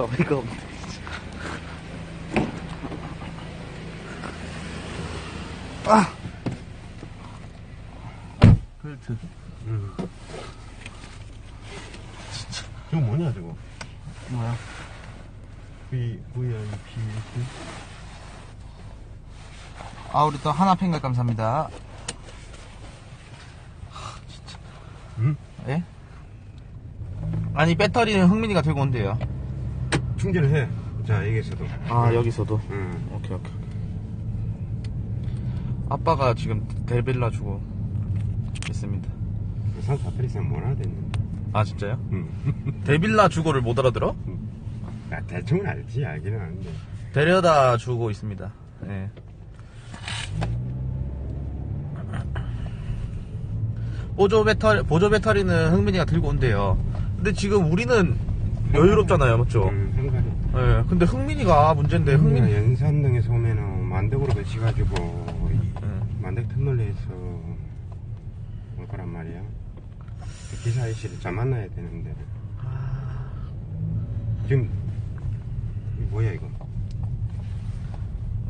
저어이가 없네. 아! 벨트. 응. 저거 뭐냐 저거? 뭐야? V VIP 아, 우리 또 하나 팽각 감사합니다. 응? 예? 아니, 배터리는 흥민이가 들고 온대요. 충전을 해. 자 여기서도. 아, 여기서도. 응. 오케이, 오케이. 아빠가 지금 데빌라 주고 있습니다. 산타 페리스는 뭘 알아듣는데. 아, 진짜요? 응. 데빌라 주고를 못 알아들어? 나 대충은 알지 알기는 아는데. 데려다 주고 있습니다. 예. 보조 배터리, 보조 배터리는 흥민이가 들고 온대요. 근데 지금 우리는 여유롭잖아요, 맞죠? 응. 한가리. 예. 근데 흥민이가 문제인데, 흥민이 흥민이. 연산동에서 오면은 만덕으로 배치가지고 예. 만덕 터널에서 올 거란 말이야. 그 기사 아저씨를 잘 만나야 되는데. 지금 이거 뭐야 이거?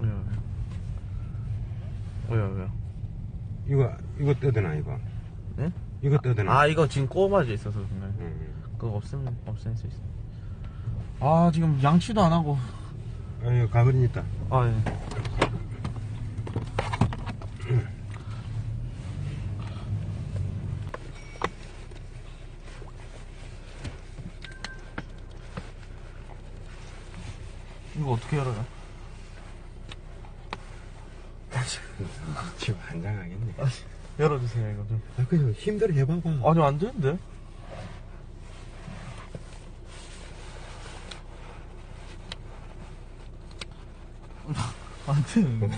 왜요, 왜요? 왜요, 왜요? 이거 이거 뜯으나 이거? 네? 이거 뜯으나? 아, 이거 지금 꼬마져 있어서, 정말. 응. 그거 없으면, 없앨 수 있어. 아, 지금 양치도 안 하고. 아 이거 가버린 있다. 아, 예. 이거 어떻게 열어요? 지금 한장하겠네. 열어주세요, 이거 좀. 아 그냥 힘들어 해봐봐. 아니, 안 되는데? 안 되는데.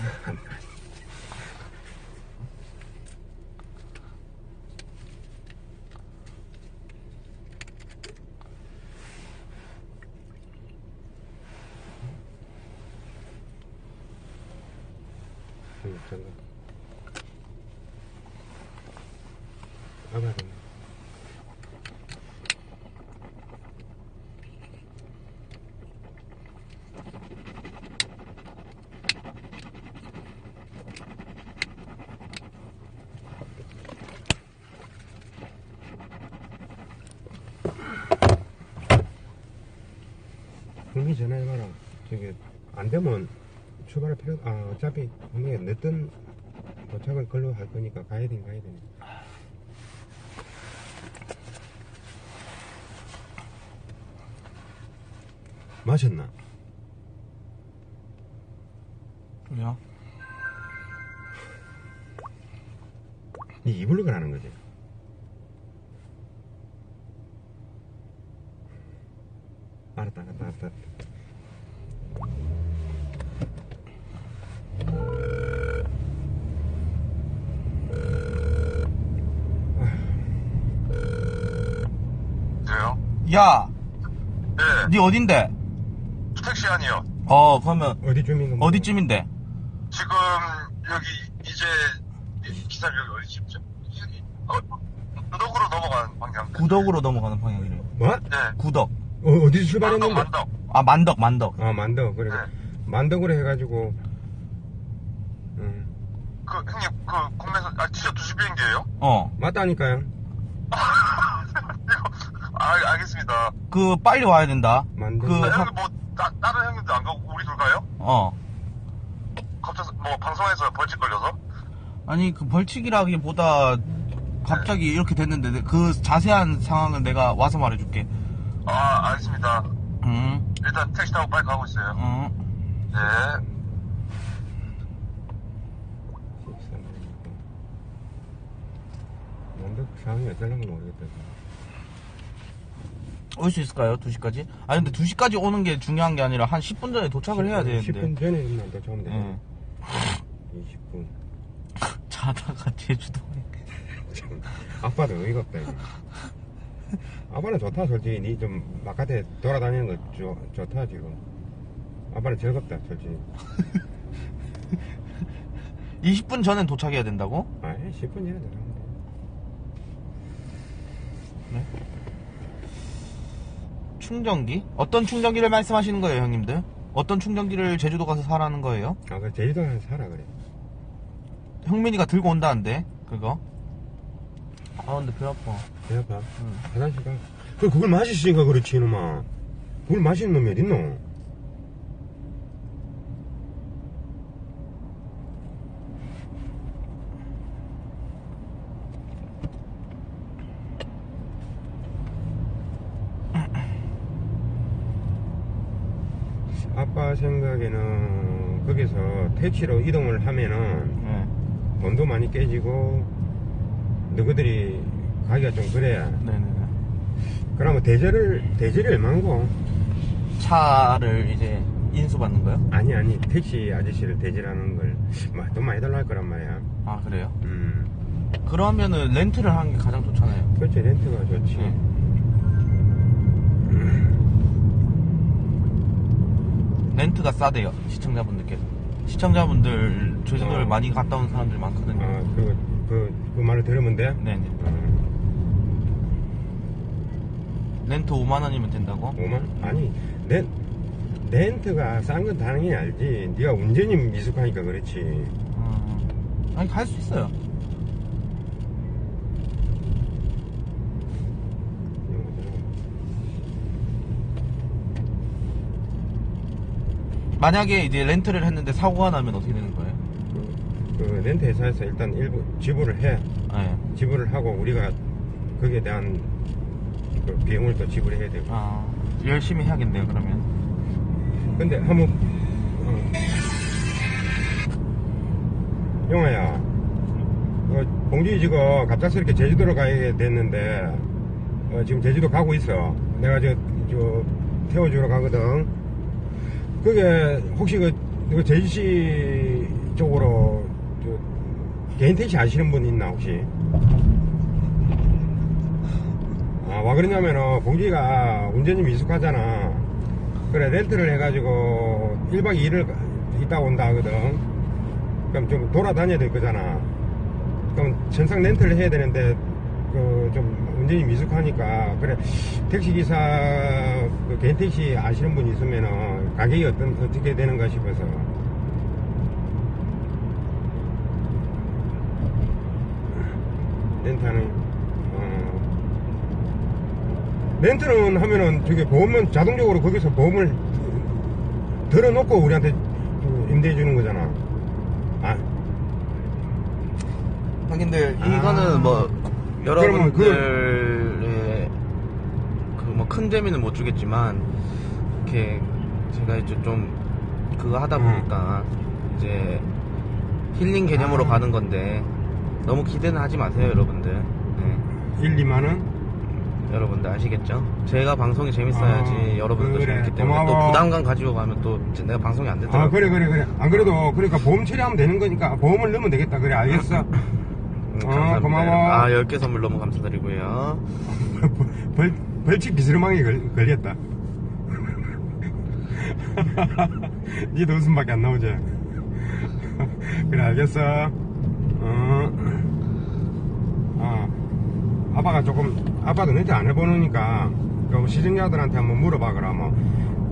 응, 잠깐. 아봐라. 흥미 전화해봐라. 저기 안 되면 출발할 필요. 아 어차피 흥미 늦든 도착을 걸로 할 거니까 가야 돼 가야 돼. 마셨나? 왜요? 네 이불로 가라는 거지. 알았다 알았다 알았다. 돼요? 야, 네, 니 어딘데? 택시 아니요. 어, 그러면 어디쯤인 거? 어디쯤인데? 지금 여기 이제 기사 여기 어디쯤이죠? 여기 어, 구덕으로 넘어가는 방향. 구덕으로 넘어가는 방향이래. 뭐? 네, 구덕. 어, 어디서 만덕 출발했는데? 만덕. 아, 만덕, 만덕. 아 만덕 그래. 네. 만덕으로 해가지고. 응. 그 형님 그 국내선 아 진짜 2시 비행기예요? 어. 맞다니까요. 아 알겠습니다. 그, 빨리 와야 된다. 만덕. 그- 아, 형님 뭐 따, 다른 형님들 안 가고 우리 둘 가요? 어. 갑자기 뭐 방송에서 벌칙 걸려서? 아니, 그 벌칙이라기보다 갑자기 이렇게 됐는데, 그 자세한 상황을 내가 와서 말해줄게. 아 알겠습니다. 응, 일단 택시 타고 빨리 가고 있어요. 응. 네. 만덕 상황이 어떨런지 모르겠다. 올 수 있을까요? 2시까지? 아니, 근데 2시까지 오는 게 중요한 게 아니라 한 10분 전에 도착을 해야 되는데. 10분 전에 만덕 하면 돼. 응. 20분. 가다가 제주도에. 참, 아빠도 어이가 없다 이거. 아빠는 좋다 솔직히 니 좀 바깥에 돌아다니는 거 좋, 좋다 지금 아빠는 즐겁다 솔직히 20분 전엔 도착해야 된다고? 아이 10분 전에 들어가면 돼 충전기? 어떤 충전기를 말씀하시는 거예요, 형님들? 어떤 충전기를 제주도 가서 사라는 거예요? 아, 그 제주도 가서 살아 그래. 형민이가 들고 온다는데, 그거? 아, 근데 배 아파. 배 아파. 응. 화장실 가. 그 그걸 마시니까 그렇지 이놈아. 그걸 마시는 놈이 어딨노? 아빠 생각에는 거기서 택시로 이동을 하면은 네. 돈도 많이 깨지고 너희들이 가기가 좀 그래 네네. 그러면 대절을 대절이 얼마고 차를 이제 인수받는 거요? 아니 아니 택시 아저씨를 대절하는 걸돈 많이 달라 할 거란 말이야 아, 그래요? 음 그러면은 렌트를 하는 게 가장 좋잖아요. 그렇지 렌트가 좋지 네. 렌트가 싸대요, 시청자분들께서. 시청자분들 제주도를 어. 많이 갔다 온 사람들이 많거든요. 아, 그, 그, 그 말을 들으면 돼? 네네. 음, 렌트 5만원이면 된다고? 5만? 아니 렌, 렌트가 싼 건 당연히 알지 네가 운전이 미숙하니까 그렇지 음, 아니, 갈 수 있어요. 만약에 이제 렌트를 했는데 사고가 나면 어떻게 되는 거예요? 그, 그 렌트 회사에서 일단 일부 지불을 해 네. 지불을 하고 우리가 거기에 대한 그 비용을 또 지불해야 되고 아, 열심히 해야겠네요, 그러면. 근데 한번 어. 영아야 어, 봉준이 지금 갑작스럽게 제주도로 가야 됐는데 어, 지금 제주도 가고 있어 내가 저, 저 태워주러 가거든 그게 혹시 그, 그 제주시 쪽으로 저, 개인 택시 아시는 분 있나 혹시? 아, 와 그러냐면은 봉지가 운전이 미숙하잖아. 그래 렌트를 해가지고 1박 2일을 있다 온다 하거든. 그럼 좀 돌아다녀야 될 거잖아. 그럼 전상 렌트를 해야 되는데 그 좀 운전이 미숙하니까 그래 택시 기사 그 개인 택시 아시는 분 있으면은 가격이 어떤 어떻게 되는가 싶어서. 렌트하는 어, 렌트는 하면은 저게 보험은 자동적으로 거기서 보험을 들어놓고 우리한테 그 임대해 주는 거잖아. 아, 아. 이거는 뭐, 그러면 여러분들의 그뭐 큰 재미는 못 주겠지만, 이렇게 제가 이제 좀 그거 하다 음. 보니까, 이제 힐링 개념으로 아. 가는 건데, 너무 기대는 하지 마세요, 여러분들. 네. 1, 2만 원? 여러분들 아시겠죠? 제가 방송이 재밌어야지 아, 여러분들도 그래. 재밌기 때문에 또 고마워. 부담감 가지고 가면 또 이제 내가 방송이 안 되더라고요. 아 그래 그래 그래. 안 그래도 그러니까 보험 처리하면 되는 거니까 보험을 넣으면 되겠다. 그래 알겠어. 음, 어, 감사합니다. 고마워. 아, 10개 선물 너무 감사드리고요. 벌, 벌칙 비스름하게 걸, 걸렸다. 니도 웃음밖에 안 나오지? 그래, 알겠어. 어. 어. 아빠가 조금, 아빠도 렌트 안 해보니까, 그 시청자들한테 한번 물어봐, 그러면.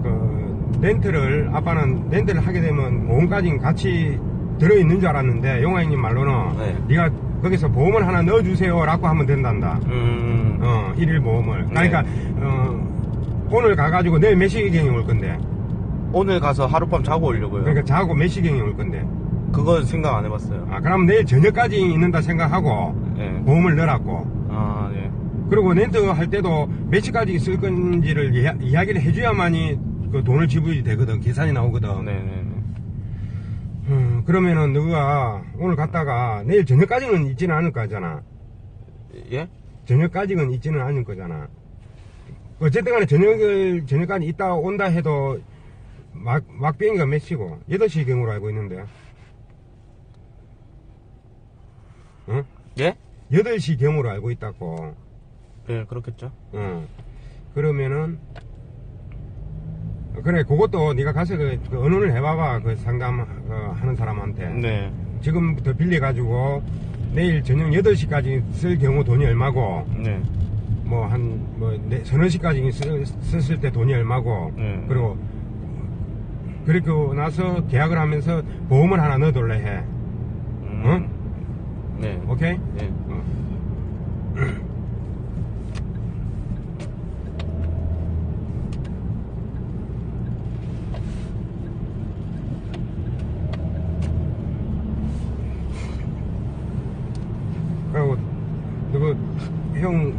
그, 렌트를, 아빠는 렌트를 하게 되면 보험까지 같이 들어있는 줄 알았는데, 용화 형님 말로는, 네. 네가 거기서 보험을 하나 넣어주세요, 라고 하면 된단다. 음, 어, 일일 보험을. 네. 그러니까, 어, 오늘 가가지고 내일 몇 시경에 올 건데. 오늘 가서 하룻밤 자고 오려고요. 그러니까 자고 몇 시경에 올 건데. 그거 생각 안 해봤어요. 아, 그럼 내일 저녁까지 있는다 생각하고, 예. 보험을 넣어놨고. 아, 예. 그리고 렌트 할 때도 몇 시까지 쓸 건지를 이야, 이야 기를 해줘야만이 그 돈을 지불이 되거든. 계산이 나오거든. 네네 그러면은 너가 오늘 갔다가 내일 저녁까지는 있지는 않을 거잖아. 예? 저녁까지는 있지는 않을 거잖아. 어쨌든 간에 저녁을, 저녁까지 있다 온다 해도 막, 막 비행기가 몇 시고? 8시 경으로 알고 있는데. 응? 예? 8시 경으로 알고 있다고. 예, 그렇겠죠. 응. 그러면은 그래 그것도 네가 가서 그, 그 언론을 해봐봐 그 상담 어, 하는 사람한테 네. 지금부터 빌려가지고 내일 저녁 8시까지 쓸 경우 돈이 얼마고 네. 뭐한뭐 서너 시까지 쓰- 썼을 때 돈이 얼마고 네. 그리고 그리고 나서 계약을 하면서 보험을 하나 넣어둘래 해 음. 응? 네. 오케이? 네. 어. 그리고 누구 형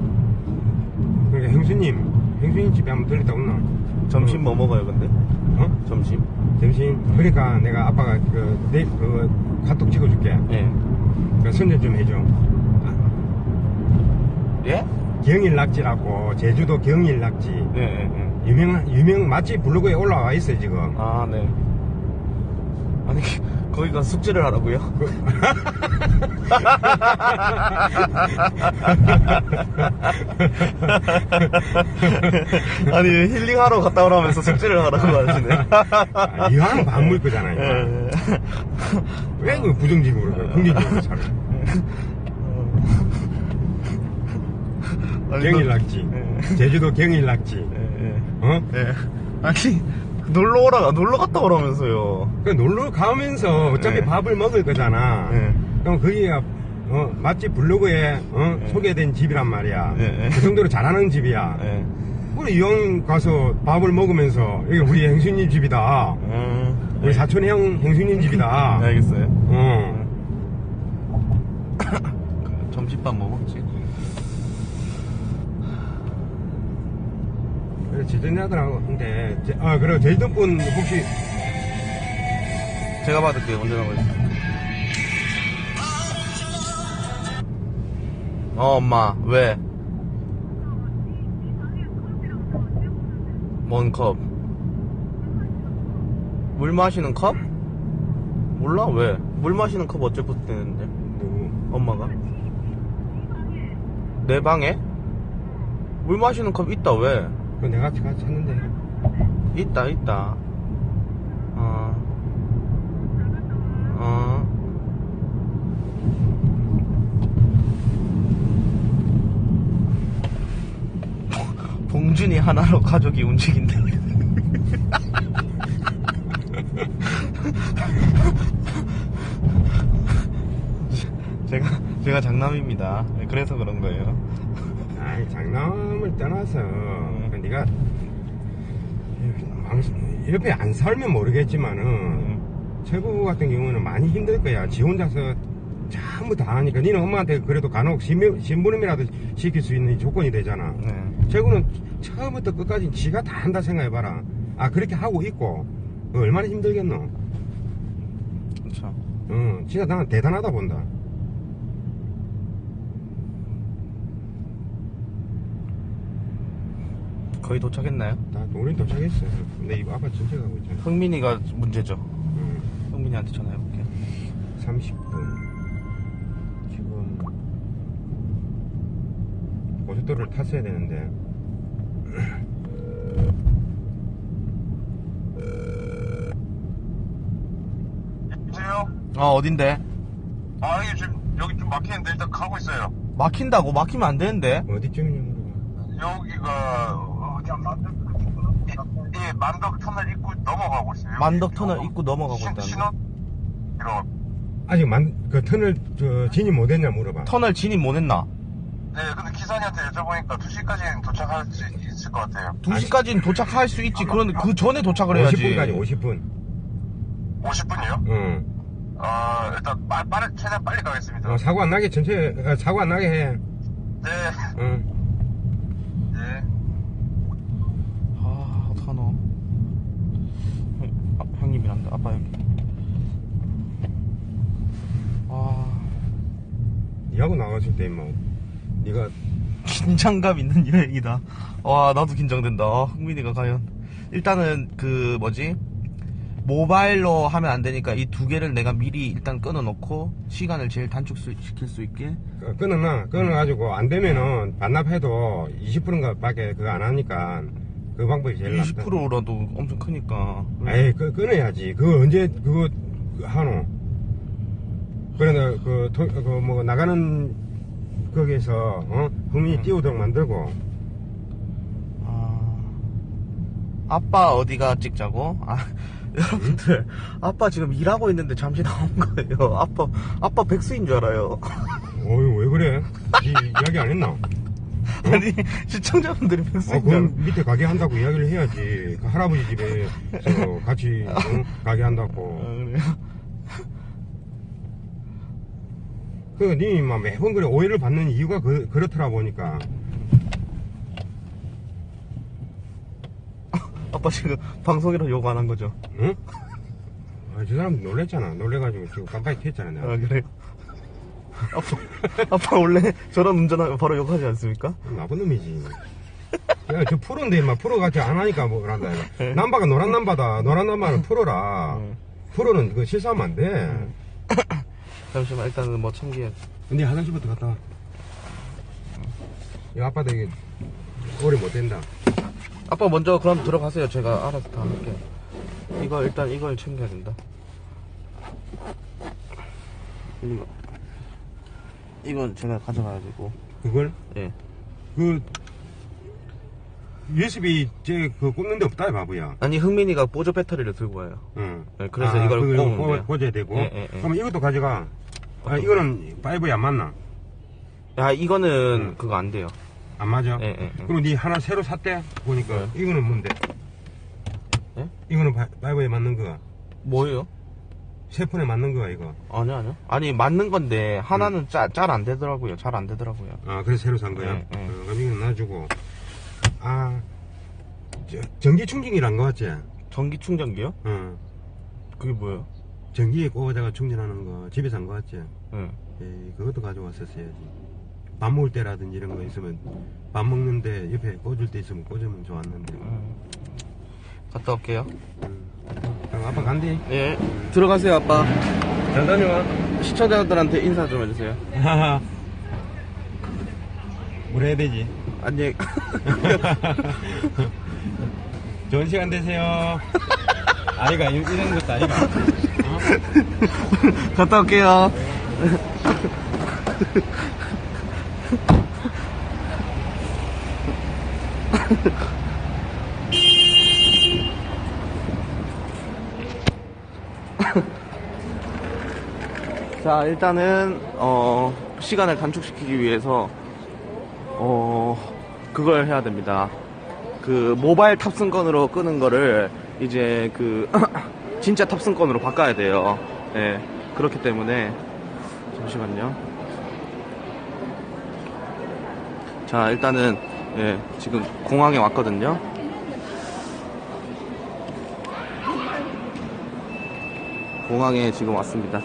그러니까 형수님 형수님 집에 한번 들렸다 온나? 점심 뭐 먹어요, 근데? 어? 점심? 점심 그러니까 내가 아빠가 그, 내, 그 카톡 찍어줄게 예. 그 선전 좀 해줘 예? 경일 낙지라고 제주도 경일 낙지 예, 예, 예. 유명 유명 맛집 블로그에 올라와 있어 지금 아, 네. 아니, 거기 가 숙제를 하라고요? 아니, 힐링하러 갔다 오라면서 숙제를 하라고 하시네. 아, 이왕 밥 먹을 거잖아 이거. 예. 왜그 부정적으로 그래 긍정적으로 살아 아니, 경일낙지 예. 제주도 경일낙지 예, 예. 어? 예. 아니, 놀러 오라, 놀러 갔다 오라면서요. 그 놀러 가면서 어차피 예. 밥을 먹을 거잖아 예. 그럼 거기가 어, 맛집 블로그에 어, 예. 소개된 집이란 말이야 예, 예. 그 정도로 잘하는 집이야 예. 우리 이왕 가서 밥을 먹으면서 여기 우리 행수님 집이다 음, 우리 사촌 형 행수님 집이다 네, 알겠어요. 어. 점심밥 뭐 먹지? 그래 제주도하더라고 근데 제, 아 그래 제주도 분 혹시 제가 받을게요. 언제 나가요? 어, 엄마. 왜? 뭔 컵? 물 마시는 컵? 몰라, 왜? 물 마시는 컵 어째부터 되는데? 누구 엄마가? 내 방에? 물 마시는 컵 있다, 왜? 그 내가 같이 같이 찾는데. 있다 있다. 어. 어. 봉준이 하나로 가족이 움직인다. 제가 제가 장남입니다. 그래서 그런 거예요. 아이 장난을 떠나서 망- 옆에 안 살면 모르겠지만은 음. 최고 같은 경우는 많이 힘들 거야. 지 혼자서 전부 다 하니까. 니는 엄마한테 그래도 간혹 신부, 신부름이라도 시킬 수 있는 조건이 되잖아. 네. 최고는 처음부터 끝까지 지가 다 한다 생각해봐라. 아 그렇게 하고 있고. 그 얼마나 힘들겠노? 그렇죠 응 진짜 나는 대단하다 본다 거의 도착했나요? 나 우린 도착했어 근데 이거 아빠 전체 가고 있잖아 흥민이가 문제죠 응. 흥민이한테 전화해볼게요 30분 지금 고속도로를 탔어야 되는데 여보세요? 아 어딘데? 아, 이게 지금 여기 좀 막히는데 일단 가고 있어요. 막힌다고? 막히면 안 되는데 어디쯤이냐 물어봐 여기가, 만덕 터널 입구 넘어가고 있어요. 만덕 터널 입구 넘어가고 신- 있다는데 신호? 이러 아직 만, 그 터널 저, 진입 못했냐 물어봐 터널 진입 못했나? 네, 근데 기사님한테 여쭤보니까 2시까지는 도착할 수 있을 것 같아요. 2시까지는 도착할 수 있지 그런데 그 전에 도착을 해야지 50분까지 50분 50분이요? 응. 아, 일단 빠, 빠르, 최대한 빨리 가겠습니다. 어, 사고 안 나게 전체 어, 사고 안 나게 해 네, 응. 형, 아, 형님이란다. 아빠 여기 아. 니하고 나갔을 때 뭐, 니가 긴장감 있는 여행이다. 와 나도 긴장된다. 아, 흥민이가 과연. 일단은 그 뭐지? 모바일로 하면 안 되니까 이 두 개를 내가 미리 일단 끊어놓고 시간을 제일 단축시킬 수 있게. 그- 끊어놔. 끊어가지고 안 되면은 반납해도 20%인가 밖에 그거 안 하니까 그 방법이 제일 낫다. 20%라도 엄청 크니까 에이, 그, 끊어야지. 그거 언제, 그거, 그 하노? 그래, 그, 토- 그, 뭐, 나가는, 거기에서, 어? 국민이 띄우도록 만들고, 아, 아빠 어디가 찍자고? 아, 여러분들, 아빠 지금 일하고 있는데 잠시 나온 거예요. 아빠, 아빠 백수인 줄 알아요. 어이, 왜 그래? 니 이야기 안 했나? 아니, 시청자분들이 어, 백수인 줄 알아요. 그럼 밑에 가게 한다고 이야기를 해야지. 그 할아버지 집에서 같이, 응? 가게 아, 한다고. 그래요? 그, 니, 막 매번 그래, 오해를 받는 이유가 그, 그렇더라 보니까. 아빠 지금 방송이라 욕 안 한 거죠? 응? 아, 저 사람 놀랬잖아. 놀래가지고 지금 깜빡이 켰잖아, 내가. 아, 그래요? 아빠, 아빠 원래 저런 운전하면 바로 욕하지 않습니까? 나쁜 놈이지. 야, 저 프로인데, 막 프로 같이 안 하니까 뭐란다. 이거. 남바가 노란 남바다. 노란 남바는 프로라. 응. 프로는 그 실수하면 안 돼. 잠시만, 일단은 뭐 챙겨. 근데 화장실부터 갔다 와. 이 아빠도 이게 오래 못 된다. 아빠 먼저 그럼 들어가세요. 제가 알아서 다 할게요. 이거 일단 이걸 챙겨야 된다. 이거 이건 제가 가져가야 되고. 그걸 예. 그 USB 제그 꽂는 데 없다 이 바보야. 아니 흥민이가 보조 배터리를 들고 와요. 응. 네, 그래서 이걸 그거 꽂으면 꽂- 돼요. 꽂아야 되고. 예, 예, 예. 그럼 이것도 가져가. 아, 이거는 5에 안 맞나? 야 이거는 응. 그거 안 돼요. 안 맞아? 예, 예, 예. 그럼 니 하나 새로 샀대? 보니까 네. 이거는 뭔데? 예? 이거는 바- 바이브에 맞는 거야. 뭐예요? 세 폰에 맞는 거야 이거. 아니요 아니요. 아니 맞는 건데 하나는 잘 안 되더라고요. 잘 안 되더라고요. 아 그래서 새로 산 거야. 네, 네. 어, 그럼 이건 놔주고. 아 저, 전기 충전기란 거 같지? 전기 충전기요? 어. 그게 뭐예요? 전기에 꽂아가 충전하는 거 집에서 산거 같지? 예. 에이, 그것도 가져왔었어야지. 밥 먹을 때라든지 이런 거 있으면 밥 먹는데 옆에 꽂을 때 있으면 꽂으면 좋았는데. 음. 갔다 올게요. 음. 아빠 간대. 예. 들어가세요 아빠. 잘 다녀와. 시청자들한테 인사 좀 해주세요. 뭘 해야 되지? 안녕. 좋은 시간 되세요. 아이가 이- 이런 것도 아이가. 갔다 올게요. 자, 일단은, 어, 시간을 단축시키기 위해서, 어, 그걸 해야 됩니다. 그, 모바일 탑승권으로 끄는 거를, 이제 그, 진짜 탑승권으로 바꿔야 돼요. 예. 그렇기 때문에, 잠시만요. 자, 일단은, 예, 지금 공항에 왔거든요. 공항에 지금 왔습니다.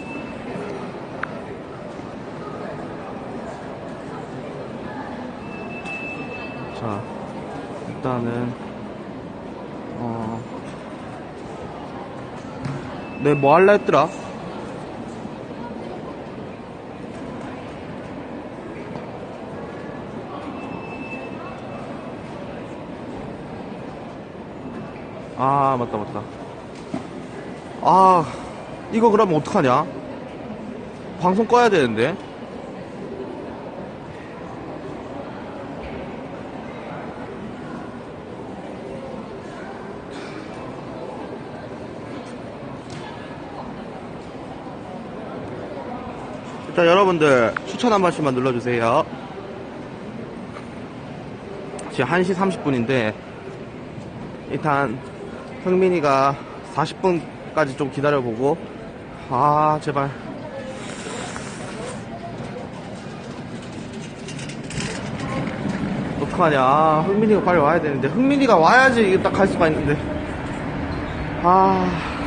자, 일단은, 어, 내 뭐 할라 했더라? 아, 맞다, 맞다. 아, 이거 그러면 어떡하냐? 방송 꺼야 되는데. 여러분들 추천 한 번씩만 눌러주세요. 지금 1시 30분인데 일단 흥민이가 40분까지 좀 기다려보고 아 제발. 어떡하냐. 아, 흥민이가 빨리 와야 되는데. 흥민이가 와야지 이게 딱 갈 수가 있는데. 아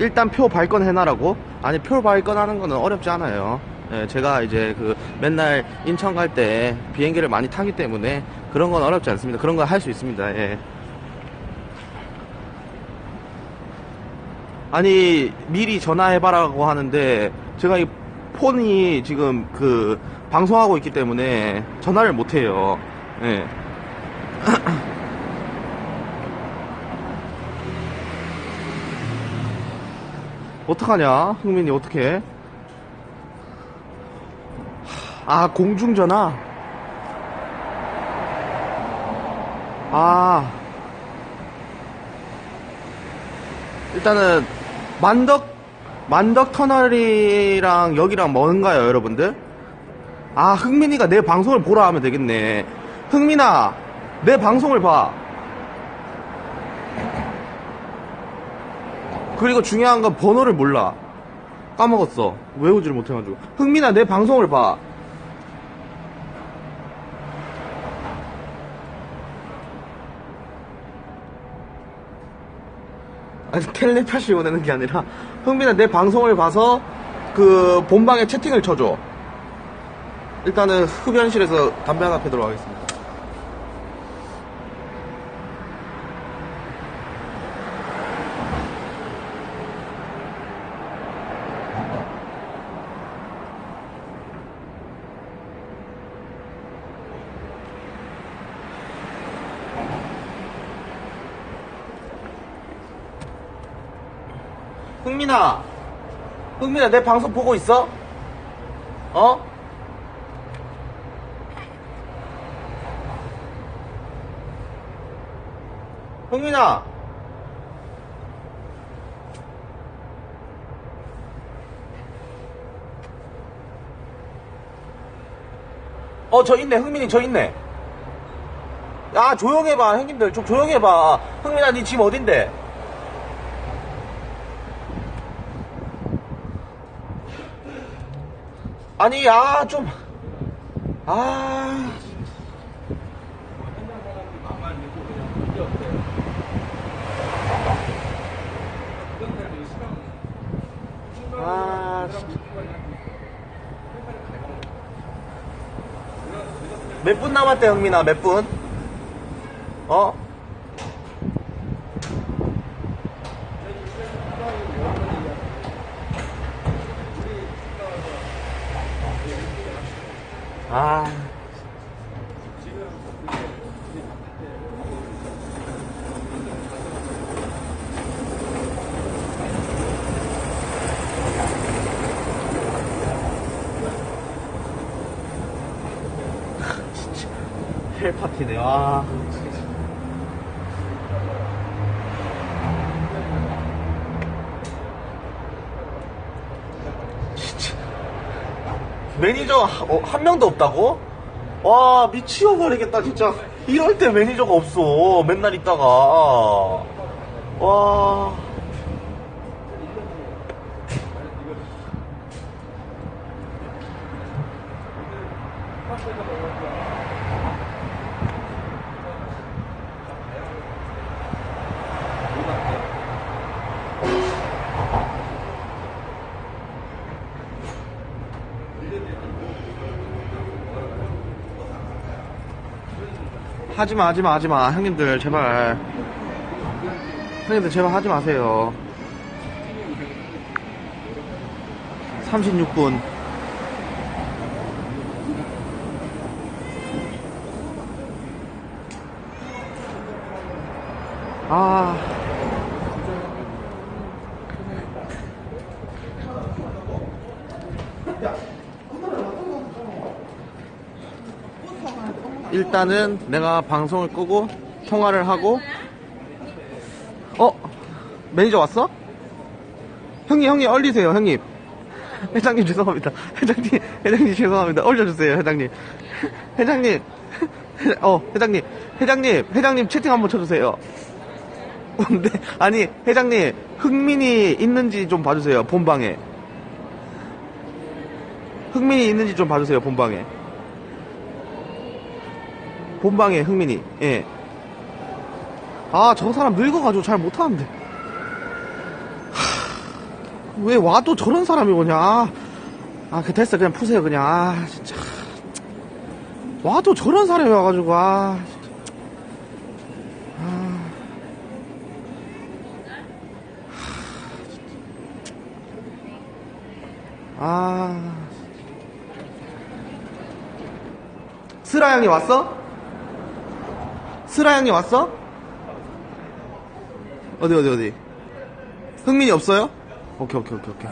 일단 표 발권 해놔라고? 아니 표 발권하는 거는 어렵지 않아요. 예, 제가 이제 그 맨날 인천 갈 때 비행기를 많이 타기 때문에 그런 건 어렵지 않습니다. 그런 건할수 있습니다. 예. 아니 미리 전화해봐라고 하는데 제가 이 폰이 지금 그 방송하고 있기 때문에 전화를 못해요. 예. 어떡하냐? 흥민이 어떡해? 아, 공중전화? 아. 일단은, 만덕, 만덕 터널이랑 여기랑 뭔가요, 여러분들? 아, 흥민이가 내 방송을 보라 하면 되겠네. 흥민아, 내 방송을 봐. 그리고 중요한 건 번호를 몰라. 까먹었어. 외우지를 못해가지고. 흥민아, 내 방송을 봐. 아니, 텔레파시 원하는 게 아니라, 흥민아, 내 방송을 봐서, 그, 본방에 채팅을 쳐줘. 일단은, 흡연실에서 담배 하나 피도록 하겠습니다. 흥민아! 흥민아, 내 방송 보고 있어? 어? 흥민아! 어, 저 있네. 흥민이 저 있네. 야, 조용해봐. 형님들, 좀 조용해봐. 흥민아, 니 지금 어딘데? 아니, 야, 좀. 아. 아, 몇 분 남았대, 형민아, 몇 분? 어? 헬파티네, 와. 진짜. 매니저 어, 한 명도 없다고? 와 미치어버리겠다 진짜 이럴 때 매니저가 없어 맨날 있다가 와 하지마 하지마 하지마. 형님들 제발. 형님들 제발 하지 마세요. 36분 아 일단은 내가 방송을 끄고 통화를 하고. 어? 매니저 왔어? 형님 형님 얼리세요 형님. 회장님 죄송합니다. 회장님 회장님 죄송합니다. 올려주세요 회장님. 회장님. 어 회장님. 회장님 회장님 채팅 한번 쳐주세요. 근데 아니 회장님 흥민이 있는지 좀 봐주세요 본방에. 흥민이 있는지 좀 봐주세요 본방에 본방에 흥민이 예. 아 저 사람 늙어가지고 잘 못하는데 하, 왜 와도 저런 사람이 오냐 아 그 됐어 그냥 푸세요 그냥 아 진짜 와, 또 저런 사람이 와가지고, 아. 아. 아. 스라 형이 왔어? 스라 형이 왔어? 어디, 어디, 어디? 흥민이 없어요? 오케이, 오케이, 오케이, 오케이.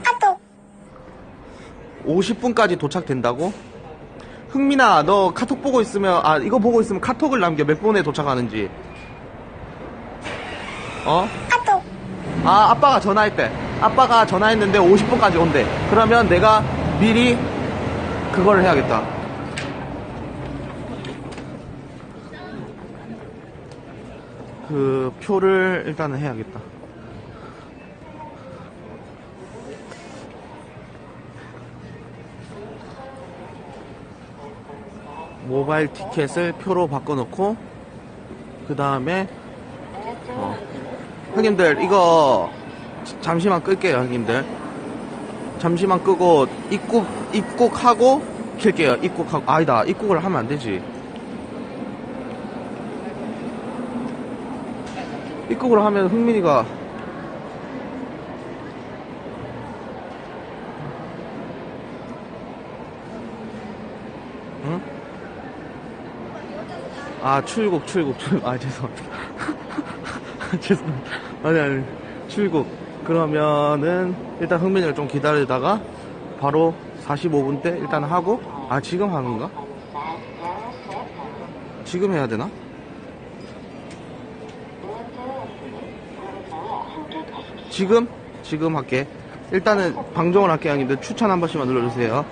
50분까지 도착된다고? 흥민아, 너 카톡 보고 있으면, 아, 이거 보고 있으면 카톡을 남겨. 몇 분에 도착하는지. 어? 카톡. 아, 아빠가 전화했대. 아빠가 전화했는데 50분까지 온대. 그러면 내가 미리 그걸 해야겠다. 그 표를 일단은 해야겠다. 모바일 티켓을 표로 바꿔놓고 그 다음에 어. 형님들 이거 잠시만 끌게요 형님들 잠시만 끄고 입국 입국하고 킬게요 입국하고 아니다 입국을 하면 안 되지 입국을 하면 흥민이가 응? 아 출국 출국 출국 아 죄송합니다 죄송합니다 아니 아니 출국 그러면은 일단 흥민이를 좀 기다리다가 바로 45분 때 일단 하고 아 지금 하는 건가? 지금 해야 되나? 지금? 지금 할게 일단은 방종을 할게 형님들 추천 한 번씩만 눌러주세요